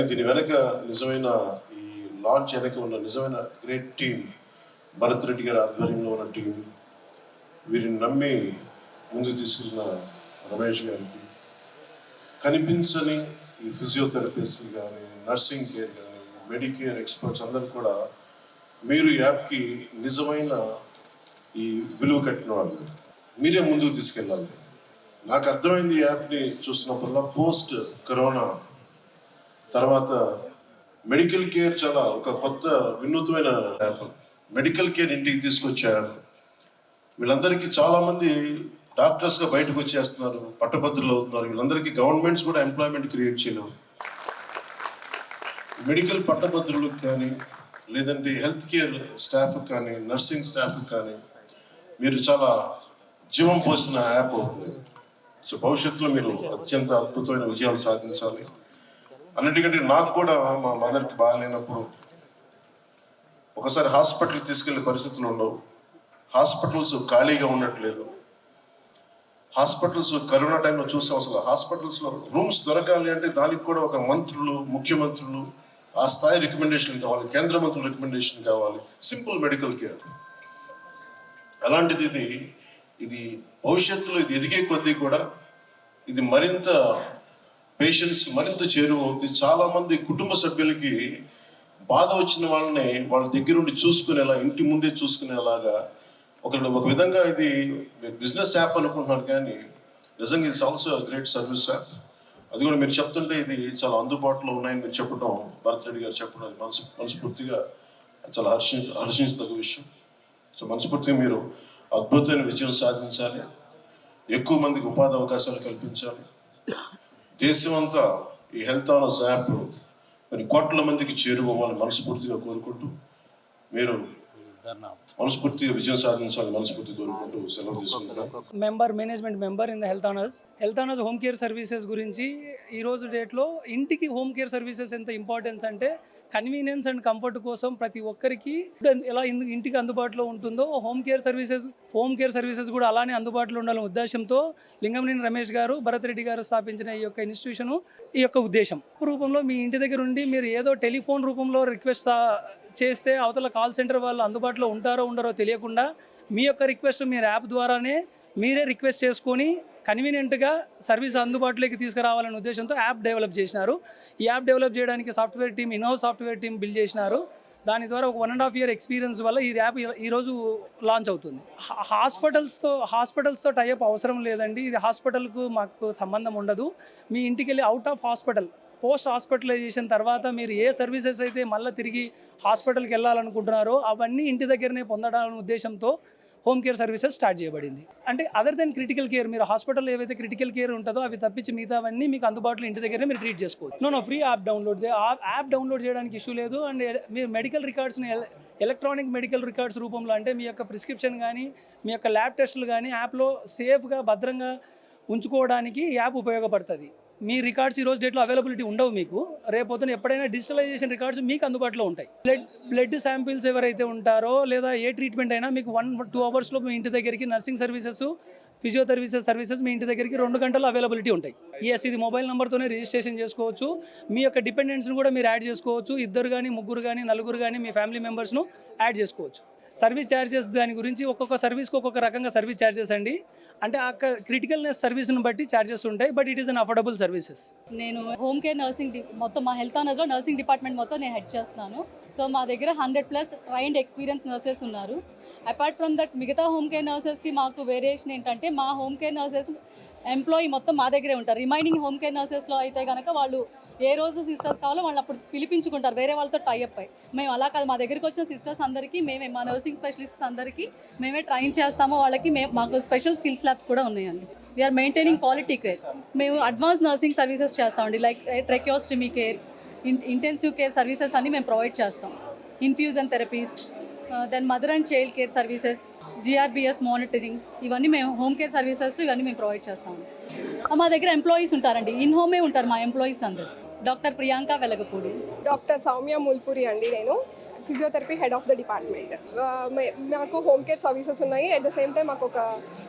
కానీ దీని వెనక నిజమైన ఈ లాంచ్ వెనక ఉన్న నిజమైన గ్రేట్ టీం భరత్ రెడ్డి గారి ఆధ్వర్యంలో ఉన్న టీం వీరిని నమ్మి ముందు తీసుకున్న రమేష్ గారికి కనిపించని ఈ ఫిజియోథెరపిస్ట్లు కానీ నర్సింగ్ కేర్ కానీ మెడికేర్ ఎక్స్పర్ట్స్ అందరూ కూడా మీరు ఈ యాప్కి నిజమైన ఈ విలువ కట్టిన వాళ్ళు. మీరే ముందుకు తీసుకెళ్ళాలి. నాకు అర్థమైంది ఈ యాప్ని చూసినప్పుడల్లా పోస్ట్ కరోనా తర్వాత మెడికల్ కేర్ చాలా ఒక కొత్త వినూత్నమైన యాప్. మెడికల్ కేర్ ఇంటికి తీసుకొచ్చే. యాప్ వీళ్ళందరికీ చాలామంది డాక్టర్స్గా బయటకు వచ్చేస్తున్నారు పట్టభద్రులు అవుతున్నారు. వీళ్ళందరికీ గవర్నమెంట్స్ కూడా ఎంప్లాయ్మెంట్ క్రియేట్ చేయలేవు. మెడికల్ పట్టభద్రులకు కానీ లేదంటే హెల్త్ కేర్ స్టాఫ్ కానీ నర్సింగ్ స్టాఫ్ కానీ మీరు చాలా జీవం పోసిన యాప్ అవుతుంది. సో భవిష్యత్తులో మీరు అత్యంత అద్భుతమైన విజయాలు సాధించాలి. అన్నిటికంటే నాకు కూడా మా మదర్కి బాగాలేనప్పుడు ఒకసారి హాస్పిటల్కి తీసుకెళ్ళే పరిస్థితులు ఉండవు. హాస్పిటల్స్ ఖాళీగా ఉండట్లేదు. హాస్పిటల్స్ కరోనా టైంలో చూసాం అసలు. హాస్పిటల్స్లో రూమ్స్ దొరకాలి అంటే దానికి కూడా ఒక మంత్రులు ముఖ్యమంత్రులు ఆ స్థాయి రికమెండేషన్ కావాలి కేంద్ర మంత్రులు రికమెండేషన్ కావాలి. Simple medical care. అలాంటిది ఇది ఇది భవిష్యత్తులో ఇది ఎదిగే కొద్దీ కూడా ఇది మరింత పేషెంట్స్కి మరింత చేరువవుతుంది చాలా మంది కుటుంబ సభ్యులకి బాధ వచ్చిన వాళ్ళని వాళ్ళ దగ్గరుండి చూసుకునేలా ఇంటి ముందే చూసుకునేలాగా ఒక ఒక విధంగా ఇది బిజినెస్ యాప్ అనుకుంటున్నారు కానీ నిజంగా ఇది ఆల్సో గ్రేట్ సర్వీస్ యాప్. అది కూడా మీరు చెప్తుంటే ఇది చాలా అందుబాటులో ఉన్నాయని మీరు చెప్పడం భరత్ రెడ్డి గారు చెప్పడం అది మనసు మనస్ఫూర్తిగా చాలా హర్షి హర్షించదగ్గ విషయం. సో మనస్ఫూర్తిగా మీరు అద్భుతమైన విజయం సాధించాలి. ఎక్కువ మందికి ఉపాధి అవకాశాలు కల్పించాలి. దేశమంతా ఈ హెల్త్ ఆనర్స్ యాప్ మరి కోట్ల మందికి చేరుకోవాలని మనస్ఫూర్తిగా కోరుకుంటూ మీరు మనస్ఫూర్తిగా విజయం సాధించాలని మనస్ఫూర్తిగా కోరుకుంటూ సెలవు తీసుకుంటున్నాను member management member in the health honours. Health honours home care services గురించి ఈ రోజు డేట్లో ఇంటికి హోమ్ కేర్ సర్వీసెస్ ఎంత ఇంపార్టెన్స్ అంటే కన్వీనియన్స్ అండ్ కంఫర్ట్ కోసం ప్రతి ఒక్కరికి ఎలా ఇంటికి అందుబాటులో ఉంటుందో home care services home care services కూడా అలానే అందుబాటులో ఉండాలనే ఉద్దేశంతో లింగంనేని రమేష్ గారు భరత్ రెడ్డి గారు స్థాపించిన ఈ యొక్క ఇన్స్టిట్యూషన్ ఈ యొక్క ఉద్దేశం. రూపంలో మీ ఇంటి దగ్గర ఉండి మీరు ఏదో టెలిఫోన్ రూపంలో రిక్వెస్ట్ చేస్తే అవతల కాల్ సెంటర్ వాళ్ళు అందుబాటులో ఉంటారో ఉండరో తెలియకుండా మీ యొక్క రిక్వెస్ట్ మీరు యాప్ ద్వారానే మీరే రిక్వెస్ట్ చేసుకొని కన్వీనియంట్గా సర్వీస్ అందుబాటులోకి తీసుకురావాలనే ఉద్దేశంతో యాప్ డెవలప్ చేసినారు. ఈ యాప్ డెవలప్ చేయడానికి software team in house software team build చేసినారు. దాని ద్వారా ఒక one and half year experience వల్ల ఈ యాప్ ఈరోజు లాంచ్ అవుతుంది. హా- హాస్పిటల్స్తో హాస్పిటల్స్తో టైప్ అవసరం లేదండి. ఇది హాస్పిటల్కు మాకు సంబంధం ఉండదు. మీ ఇంటికి వెళ్ళి out of hospital post hospitalization తర్వాత మీరు ఏ సర్వీసెస్ అయితే మళ్ళీ తిరిగి హాస్పిటల్కి వెళ్ళాలనుకుంటున్నారో అవన్నీ ఇంటి దగ్గరనే పొందడాలనే ఉద్దేశంతో హోమ్ కేర్ సర్వీసెస్ స్టార్ట్ చేయబడింది. అంటే అదర్ దెన్ క్రిటికల్ కేర్ మీరు హాస్పిటల్ ఏవైతే క్రిటికల్ కేర్ ఉంటుందో అవి తప్పించి మిగతావన్నీ మీకు అందుబాటులో ఇంటి దగ్గరే మీరు ట్రీట్ చేసుకోవచ్చు. No no free app download app download చేయడానికి ఇష్యూ లేదు. అండ్ మీరు మెడికల్ రికార్డ్స్ని ఎలక్ట్రానిక్ మెడికల్ రికార్డ్స్ రూపంలో అంటే మీ యొక్క ప్రిస్క్రిప్షన్ కానీ మీ యొక్క ల్యాబ్ టెస్టులు కానీ యాప్లో సేఫ్గా భద్రంగా ఉంచుకోవడానికి యాప్ ఉపయోగపడుతుంది. మీ రికార్డ్స్ ఈ రోజు డేట్లో అవైలబిలిటీ ఉండవు మీకు. రేపొద్దున ఎప్పుడైనా డిజిటలైజేషన్ రికార్డ్స్ మీకు అందుబాటులో ఉంటాయి. బ్లడ్ బ్లడ్ శాంపిల్స్ ఎవరైతే ఉంటారో లేదా ఏ ట్రీట్మెంట్ అయినా మీకు వన్ టూ అవర్స్లో మీ ఇంటి దగ్గరికి నర్సింగ్ సర్వీసెస్ ఫిజియోథెరపీసెస్ సర్వీసెస్ మీ ఇంటి దగ్గరికి రెండు గంటలు అవైలబిలిటీ ఉంటాయి. ఎస్ ఇది మొబైల్ నెంబర్తోనే రిజిస్ట్రేషన్ చేసుకోవచ్చు. మీ యొక్క డిపెండెంట్స్ని కూడా మీరు యాడ్ చేసుకోవచ్చు. ఇద్దరు కానీ ముగ్గురు కానీ నలుగురు కానీ మీ ఫ్యామిలీ మెంబర్స్ను యాడ్ చేసుకోవచ్చు. సర్వీస్ ఛార్జెస్ దాని గురించి ఒక్కొక్క సర్వీస్కి ఒక్కొక్క రకంగా సర్వీస్ ఛార్జెస్ అండి. అంటే ఆ క్రిటికల్నెస్ సర్వీస్ని బట్టి ఛార్జెస్ ఉంటాయి. But it is an affordable services. నేను హోమ్ కేర్ నర్సింగ్ మొత్తం మా హెల్త్ అనర్స్లో నర్సింగ్ డిపార్ట్మెంట్ మొత్తం నేను హెడ్ చేస్తున్నాను. సో మా దగ్గర hundred plus trained experience nurses ఉన్నారు. అపార్ట్ ఫ్రమ్ దట్ మిగతా హోమ్ కేర్ నర్సెస్కి మాకు వేరియేషన్ ఏంటంటే మా హోమ్ కేర్ నర్సెస్ ఎంప్లాయీ మొత్తం మా దగ్గరే ఉంటారు. రిమైనింగ్ హోమ్ కేర్ నర్సెస్లో అయితే కనుక వాళ్ళు ఏ రోజు సిస్టర్స్ కావాలో వాళ్ళు అప్పుడు పిలిపించుకుంటారు. వేరే వాళ్ళతో టైఅప్ అయ్యి మేము అలా కాదు మా దగ్గరికి వచ్చిన సిస్టర్స్ అందరికీ మేమే మా నర్సింగ్ స్పెషలిస్ట్స్ అందరికీ మేమే ట్రైన్ చేస్తాము వాళ్ళకి మేము మాకు స్పెషల్ స్కిల్స్ ల్యాబ్స్ కూడా ఉన్నాయండి. We are maintaining quality care మేము అడ్వాన్స్ నర్సింగ్ సర్వీసెస్ చేస్తామండి like tracheostomy care intensive care services అన్ని మేము ప్రొవైడ్ చేస్తాం. Infusion therapies then mother and child care services GRBS monitoring ఇవన్నీ మేము హోమ్ కేర్ సర్వీసెస్ ఇవన్నీ మేము ప్రొవైడ్ చేస్తాము uh, మా దగ్గర ఎంప్లాయీస్ ఉంటారండి. ఇన్ హోమే ఉంటారు మా ఎంప్లాయీస్ అందరు. డాక్టర్ ప్రియాంక వెలగపూడి డాక్టర్ సౌమ్య ముల్పురి అండి నేను. Physiotherapy head of the department. మాకు హోమ్ కేర్ సర్వీసెస్ ఉన్నాయి. అట్ ద సేమ్ టైం మాకు ఒక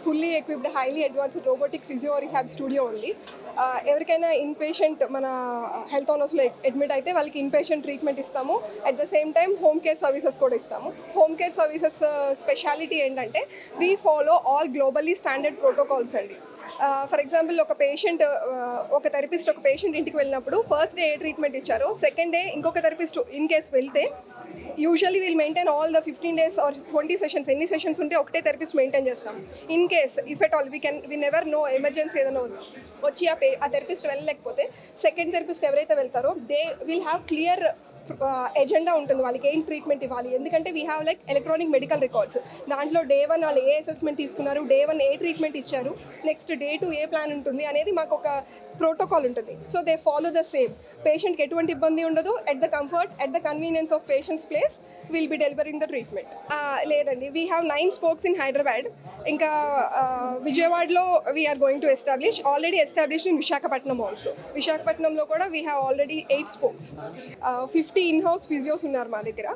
fully equipped highly advanced robotic physio rehab studio ఉంది. ఎవరికైనా ఇన్ పేషెంట్ మన హెల్త్ ఓనర్స్లో అడ్మిట్ అయితే వాళ్ళకి ఇన్ పేషెంట్ ట్రీట్మెంట్ ఇస్తాము. At the same time home care services కూడా ఇస్తాము. హోమ్ కేర్ సర్వీసెస్ స్పెషాలిటీ ఏంటంటే we follow all globally standard protocols అండి. ఫర్ ఎగ్జాంపుల్ ఒక పేషెంట్ ఒక థెరపిస్ట్ ఒక పేషెంట్ ఇంటికి వెళ్ళినప్పుడు ఫస్ట్ డే ఏ ట్రీట్మెంట్ ఇచ్చారో సెకండ్ డే ఇంకొక థెరపిస్ట్ ఇన్ కేస్ వెళ్తే usually will maintain all the fifteen days or twenty sessions ఎన్ని సెషన్స్ ఉంటే ఒకటే థెరపిస్ట్ మెయింటైన్ చేస్తాం. In case if at all we can we never no emergency ఏదైనా వచ్చి ఆ పే ఆ థెరపిస్ట్ వెళ్ళలేకపోతే సెకండ్ థెరపిస్ట్ ఎవరైతే వెళ్తారో they will have clear agenda ఉంటుంది వాళ్ళకి ఏం ట్రీట్మెంట్ ఇవ్వాలి? ఎందుకంటే we have like electronic medical records దాంట్లో డే వన్ వాళ్ళు ఏ అసెస్మెంట్ తీసుకున్నారు డే వన్ ఏ ట్రీట్మెంట్ ఇచ్చారు నెక్స్ట్ డే టూ ఏ ప్లాన్ ఉంటుంది అనేది మాకు ఒక ప్రోటోకాల్ ఉంటుంది. So they follow the same పేషెంట్కి ఎటువంటి ఇబ్బంది ఉండదు. At the comfort at the convenience of patients place will be delivering the treatment లేదండి. We have nine spokes in Hyderabad ఇంకా విజయవాడలో we are going to establish already establish in Visakhapatnam also విశాఖపట్నంలో కూడా we have already eight spokes fifty in house physios ఉన్నారు మా దగ్గర.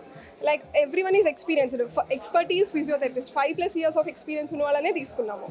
Like every one is experienced expertise physiotherapist five plus years of experience ఉన్న వాళ్ళనే తీసుకున్నాము.